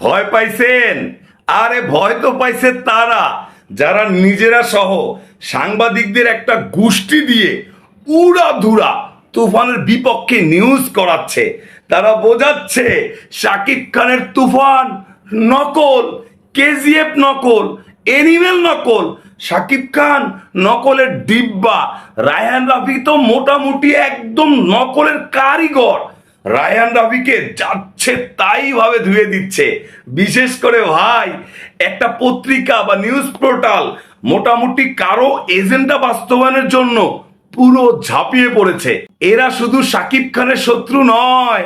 ভয় পাইছেন? আরে ভয় তো পাইছে তারা। যারা নিজেরা সহ সাংবাদিকদের একটা গোষ্ঠী দিয়ে উড়া ধুরা তুফানের বিপক্ষে নিউজ করাচ্ছে, তারা বোঝাচ্ছে শাকিব খানের তুফান নকল, কেজিএফ নকল এনিমেল নকল, শাকিব খান নকলের ডিব্বা, রায়হান রাফি তো মোটামুটি একদম নকলের কারিগর। রায়ান রাবিকে যাচ্ছে তাই ভাবে ধুয়ে দিচ্ছে। বিশেষ করে ভাই, একটা পত্রিকা বা নিউজ পোর্টাল মোটামুটি কারও এজেন্ডা বাস্তবায়নের জন্য পুরো ঝাঁপিয়ে পড়েছে। এরা শুধু সাকিব খানের শত্রু নয়।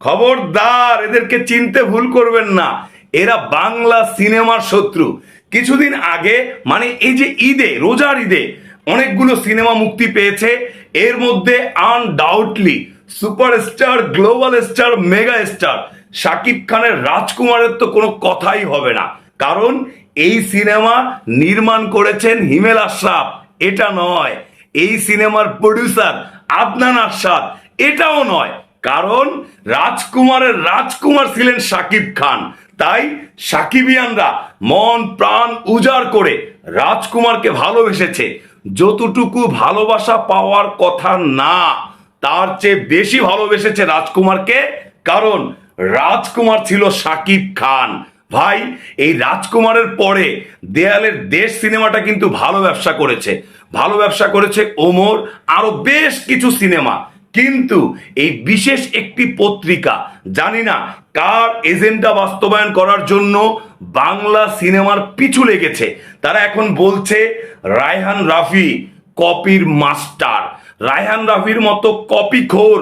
খবরদার, এদেরকে চিনতে ভুল করবেন না। এরা বাংলা সিনেমার শত্রু। কিছুদিন আগে মানে এই যে ঈদে, রোজার ঈদে অনেকগুলো সিনেমা মুক্তি পেয়েছে। এর মধ্যে undoubtedly superstar, global star, mega star. Shakib খানের রাজকুমারের তো কোনো কথাই হবে না। কারণ এই সিনেমা নির্মাণ করেছেন হিমেল আশরাফ। এটা নয়। এই সিনেমার প্রডিউসার আদনান আরশাদ। এটাও নয়। কারণ রাজকুমারের রাজকুমার ছিলেন শাকিব খান। তাই সাকিবিয়ানরা মন, প্রাণ উজাড় করে রাজকুমারকে ভালোবেসেছে। যতটুকু ভালোবাসা পাওয়ার কথা না তার চেয়ে বেশি ভালোবেসেছে রাজকুমারকে কারণ রাজকুমার ছিল সাকিব খান। ভাই, এই রাজকুমারের পরে দেয়ালের দেশ সিনেমাটা কিন্তু ভালো ব্যবসা করেছে। ভালো ব্যবসা করেছে ওমর, আরও বেশ কিছু সিনেমা। কিন্তু এই বিশেষ একটি পত্রিকা, জানি না কার এজেন্ডা বাস্তবায়ন করার জন্য বাংলা সিনেমার পিছু লেগেছে। তারা এখন বলছে, রায়হান রাফি, কপির মাস্টার। রায়হান রাফির মতো কপি খোর,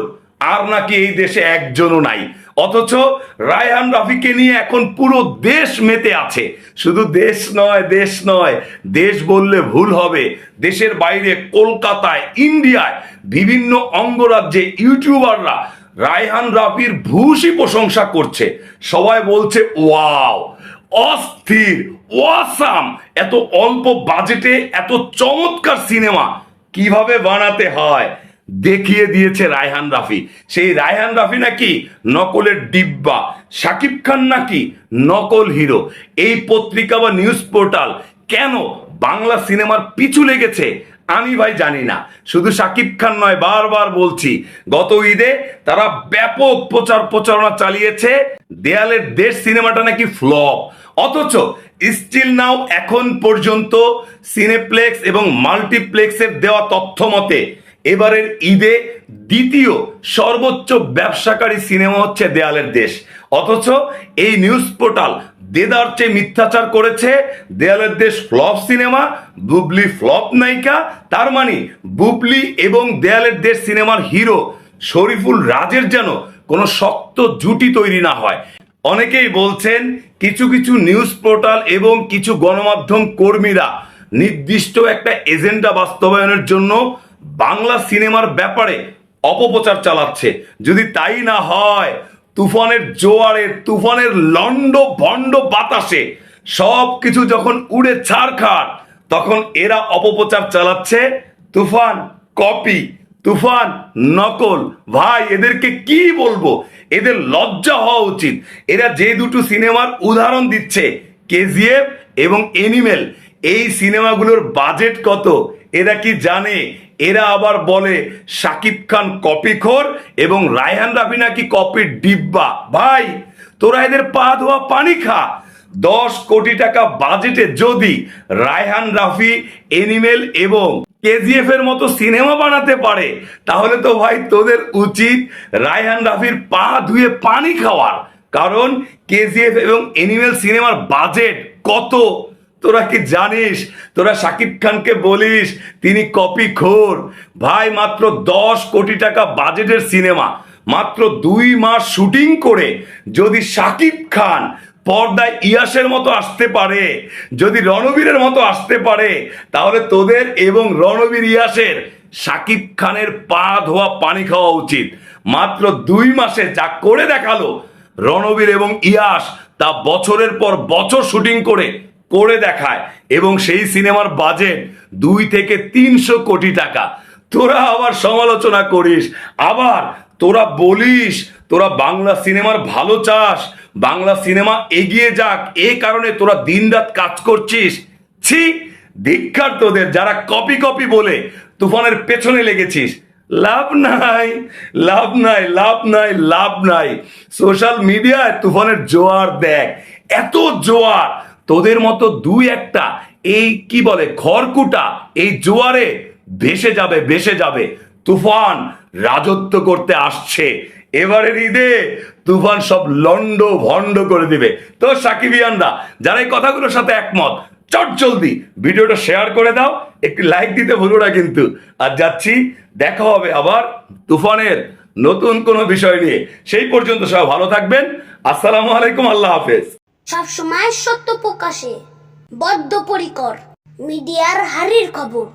আর নাকি এই দেশে একজনও নাই। অথচ রায়হান রাফিকে নিয়ে এখন পুরো দেশ মেতে আছে। শুধু দেশ নয় দেশ নয়, দেশ বললে ভুল হবে। দেশের বাইরে কলকাতায়, ইন্ডিয়ায় বিভিন্ন অঙ্গরাজ্যে ইউটিউবাররা রায়হান রাফির ভূষী প্রশংসা করছে। সবাই বলছে, ওয়াও, অস্থির, ওয়াসাম, এত অল্প বাজেটে, এত চমৎকার সিনেমা কীভাবে বানাতে হয়? দেখিয়ে দিয়েছে রায়হান রাফি। সেই রায়হান রাফি নাকি নকলের ডিব্বা। সাকিব খান নাকি নকল হিরো। এই পত্রিকা বা নিউজ পোর্টাল কেন বাংলা সিনেমার পিছু লেগেছে? আমি ভাই জানি না। শুধু সাকিব খান নয়, বারবার বলছি, গত ঈদে তারা ব্যাপক প্রচার প্রচারণা চালিয়েছে। দেয়ালের দেশ সিনেমাটা নাকি ফ্লপ। অথচ স্টিল নাও এখন পর্যন্ত সিনেপ্লেক্স এবং মাল্টিপ্লেক্সের দেওয়া তথ্য মতে এবারের ঈদে দ্বিতীয় সর্বোচ্চ ব্যবসাকারী সিনেমা হচ্ছে দেয়ালের দেশ। অথচ এই নিউজ পোর্টাল দেদার চেয়ে মিথ্যাচার করেছে দেয়ালের দেশ ফ্লপ সিনেমা, বুবলি ফ্লপ নায়িকা, তার মানে বুবলি এবং দেয়ালের দেশ সিনেমার হিরো শরীফুল রাজের যেন কোনো শক্ত জুটি তৈরি না হয়। অনেকেই বলছেন কিছু কিছু নিউজ পোর্টাল এবং কিছু গণমাধ্যম কর্মীরা নির্দিষ্ট একটা এজেন্ডা বাস্তবায়নের জন্য বাংলা সিনেমার ব্যাপারে অপপ্রচার চালাচ্ছে। যদি তাই না হয়, তুফানের জোয়ারে, তুফানের লন্ড ভণ্ড বাতাসে সব কিছু যখন উড়ে ছাড়খাড় তখন এরা অপপ্রচার চালাচ্ছে। তুফান, কপি, তুফান, নকল, ভাই, এদেরকে কি বলব? এদের লজ্জা হওয়া উচিত। এরা যে দুটো সিনেমার উদাহরণ দিচ্ছে, কেজিএফ এবং এনিমেল, এই সিনেমাগুলোর বাজেট কত? এরা কি জানে? এরা আবার বলে শাকিব খান কপিখোর এবং রায়হান রাফি নাকি কপির ডিব্বা। ভাই, তোরা এদের পা ধোয়া পানি খা। দশ কোটি টাকা বাজেটে যদি রায়হান রাফি, এনিমেল এবং কেজিএফ এর মতো সিনেমা বানাতে পারে, তাহলে তো ভাই তোদের উচিত রায়হান রাফির পা ধুয়ে পানি খাওয়ার। কারণ কেজিএফ এবং এনিমেল সিনেমার বাজেট কত? তোরা কি জানিস? তোরা শাকিব খানকে বলিস, তিনি কপি খোর। ভাই, মাত্র দশ কোটি টাকা বাজেটের সিনেমা, মাত্র দুই মাস শুটিং করে যদি শাকিব খান পর্দায় ইয়াসের মতো আসতে পারে, যদি রণবীরের মতো আসতে পারে, তাহলে তোদের এবং রণবীর ইয়াসের শাকিব খানের পা ধোয়া পানি খাওয়া উচিত। মাত্র দুই মাসে যা করে দেখাল রণবীর এবং ইয়াস, তা বছরের পর বছর শুটিং করে করে দেখায় এবং সেই সিনেমার বাজেট দুই থেকে তিনশো কোটি টাকা। তোরা আবার সমালোচনা করিস, আবার তোরা বলিস, তোরা বাংলা সিনেমার ভালো চাস, বাংলা সিনেমা এগিয়ে যাক, এ কারণে তোরা দিনরাত কাজ করছিস। ছি ধিক্ষার তোদের যারা কপি কপি বলে তুফানের পেছনে লেগেছিস। লাভ নাই লাভ নাই লাভ নাই লাভ নাই। সোশ্যাল মিডিয়ায় তুফানের জোয়ার দেখ, এত জোয়ার তোদের মতো দুই একটা, এই কি বলে, খড়কুটা এই জোয়ারে ভেসে যাবে ভেসে যাবে। তুফান রাজত্ব করতে আসছে। এবারের ঈদে তুফান সব লন্ড ভন্ড করে দিবে। তো সাকিবিয়ানরা, যারা এই কথাগুলোর সাথে একমত, চট জলদি ভিডিওটা শেয়ার করে দাও, একটি লাইক দিতে ভুলো না কিন্তু। আর যাচ্ছি, দেখা হবে আবার তুফানের নতুন কোনো বিষয় নিয়ে। সেই পর্যন্ত সবাই ভালো থাকবেন। আসসালামু আলাইকুম, আল্লাহ হাফেজ। সবসময় সত্য প্রকাশে বদ্ধ পরিকর মিডিয়ার হারির খবর।